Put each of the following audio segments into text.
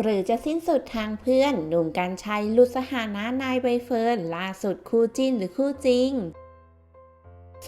หรือจะสิ้นสุดทางเพื่อน หนุ่มกัญชัยลุดสถานะนายใบเฟิร์นล่าสุดคู่จิ้นหรือคู่จริง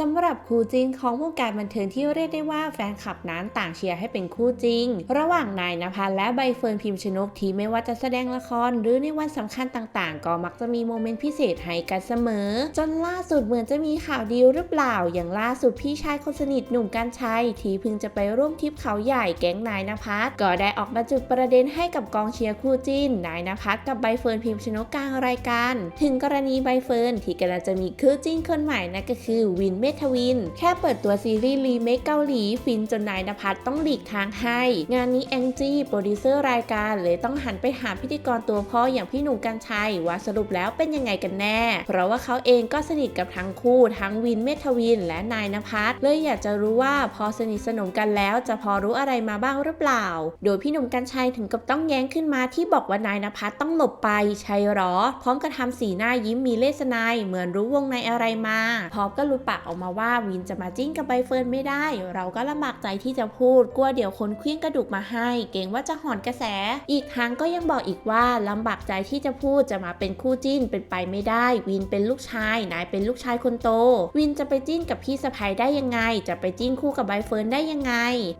สำหรับคู่จริงของวงการบันเทิงที่เรียกได้ว่าแฟนคลับนั้นต่างเชียร์ให้เป็นคู่จริง ระหว่างนายนภัสและใบเฟิร์นพิมพ์ชนกที่ไม่ว่าจะแสดงละคร หรือในวันสำคัญต่างๆ ก็มักจะมีโมเมนต์พิเศษให้กันเสมอ จนล่าสุดเหมือนจะมีข่าวดีหรือเปล่า อย่างล่าสุดพี่ชายคนสนิทหนุ่มกัญชัยที่เพิ่งจะไปร่วมทริปเขาใหญ่แก๊งนายนภัสก็ได้ออกมาจุดประเด็นให้กับกองเชียร์คู่จิ้นนายนภัสกับใบเฟิร์นพิมพ์ชนกกลางรายการ ถึงกรณีใบเฟิร์นที่กำลังจะมีคู่จิ้นคนใหม่นั่นก็คือวินเมทวิน แค่เปิดตัวซีรีส์รีเมคเกาหลีฟินจนนายนภัสต้องหลีกทางให้ งานนี้แองจี้โปรดิวเซอร์รายการเลยต้องหันไปหาพิธีกรตัวพ่ออย่างพี่หนุ่มกัญชัยว่าสรุปแล้วเป็นยังไงกันแน่ เพราะว่าเขาเองก็สนิทกับทั้งคู่ทั้งวินเมทวิน และนายนภัสเลยอยากจะรู้ว่าพอสนิทสนมกันแล้วจะพอรู้อะไรมาบ้างหรือเปล่า โดยพี่หนุ่มกัญชัยถึงกับต้องแย้งขึ้นมาที่บอกว่านายนภัสต้องหลบไปใช่หรอ พร้อมกับทำสีหน้ายิ้มมีเลสนายเหมือนรู้วงในอะไรมาพร้อมก็หลุดปากออกมาว่าวินจะมาจิ้นกับใบเฟิร์นไม่ได้ เราก็ลำบากใจที่จะพูดกลัวเดี๋ยวคนเคลี้ยงกระดูกมาให้ เกรงว่าจะหอนกระแส อีกทางก็ยังบอกอีกว่าลำบากใจที่จะพูดจะมาเป็นคู่จิ้นเป็นไปไม่ได้ วินเป็นลูกชายนายเป็นลูกชายคนโต วินจะไปจิ้นกับพี่สะพ้ยได้ยังไง จะไปจิ้นคู่กับใบเฟิร์นได้ยังไง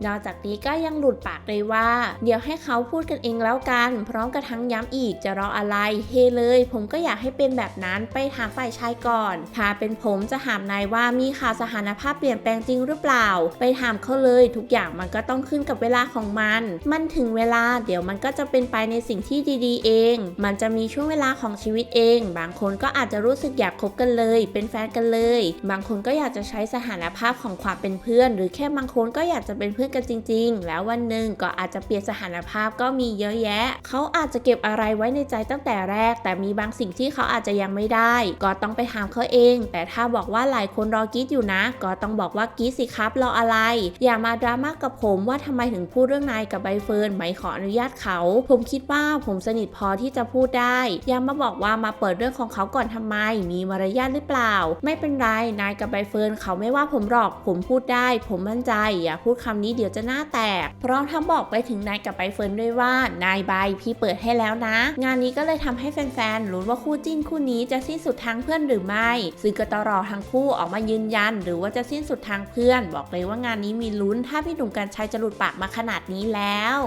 นอกจากนี้ก็ยังหลุดปากเลยว่า เดี๋ยวให้เขาพูดกันเองแล้วกัน พร้อมกับทั้งย้ำอีกจะรออะไรเฮเลย ผมก็อยากให้เป็นแบบนั้นไปถามฝ่ายชายก่อนถ้าเป็นผมจะถามนายว่ามีข่าวสถานภาพเปลี่ยนแปลงจริงหรือเปล่า ไปถามเขาเลยทุกอย่างมันก็ต้องขึ้นกับเวลาของมัน มันถึงเวลาเดี๋ยวมันก็จะเป็นไปในสิ่งที่ดีๆ เอง มันจะมีช่วงเวลาของชีวิตเอง บางคนก็อาจจะรู้สึกอยากคบกันเลย เป็นแฟนกันเลย บางคนก็อยากจะใช้สถานภาพของความเป็นเพื่อน หรือแค่บางคนก็อยากจะเป็นเพื่อนกันจริง ๆ แล้ววันหนึ่งก็อาจจะเปลี่ยนสถานภาพก็มีเยอะแยะ เขาอาจจะเก็บอะไรไว้ในใจตั้งแต่แรก แต่มีบางสิ่งที่เขาอาจจะยังไม่ได้ ก็ต้องไปถามเขาเอง แต่ถ้าบอกว่าหลายคนรอกีดอยู่นะ ก็ต้องบอกว่ากีดสิครับรออะไร อย่ามาดราม่ากกับผมว่าทำไมถึงพูดเรื่องนายกับใบเฟิร์นไม่ขออนุญาตเขา ผมคิดว่าผมสนิทพอที่จะพูดได้ อย่ามาบอกว่ามาเปิดเรื่องของเขาก่อนทำไม มีมารยาทหรือเปล่า ไม่เป็นไรนายกับใบเฟิร์นเขาไม่ว่าผมหรอกผมพูดได้ ผมมั่นใจอย่าพูดคำนี้เดี๋ยวจะหน้าแตกเพร้อมทั้งบอกไปถึงนายกับใบเฟิร์นด้วยว่านายใบพี่เปิดให้แล้วนะ งานนี้ก็เลยทำให้แฟนๆลุ้นว่าคู่จิ้นคู่นี้จะสิ้นสุดทางเพื่อนหรือไม่ซึ่งก็ตรอทั้งคู่ออกมายืนยัน หรือว่าจะสิ้นสุดทางเพื่อน บอกเลยว่างานนี้มีลุ้นถ้าพี่หนุ่มกัญชัยจะหลุดปากมาขนาดนี้แล้ว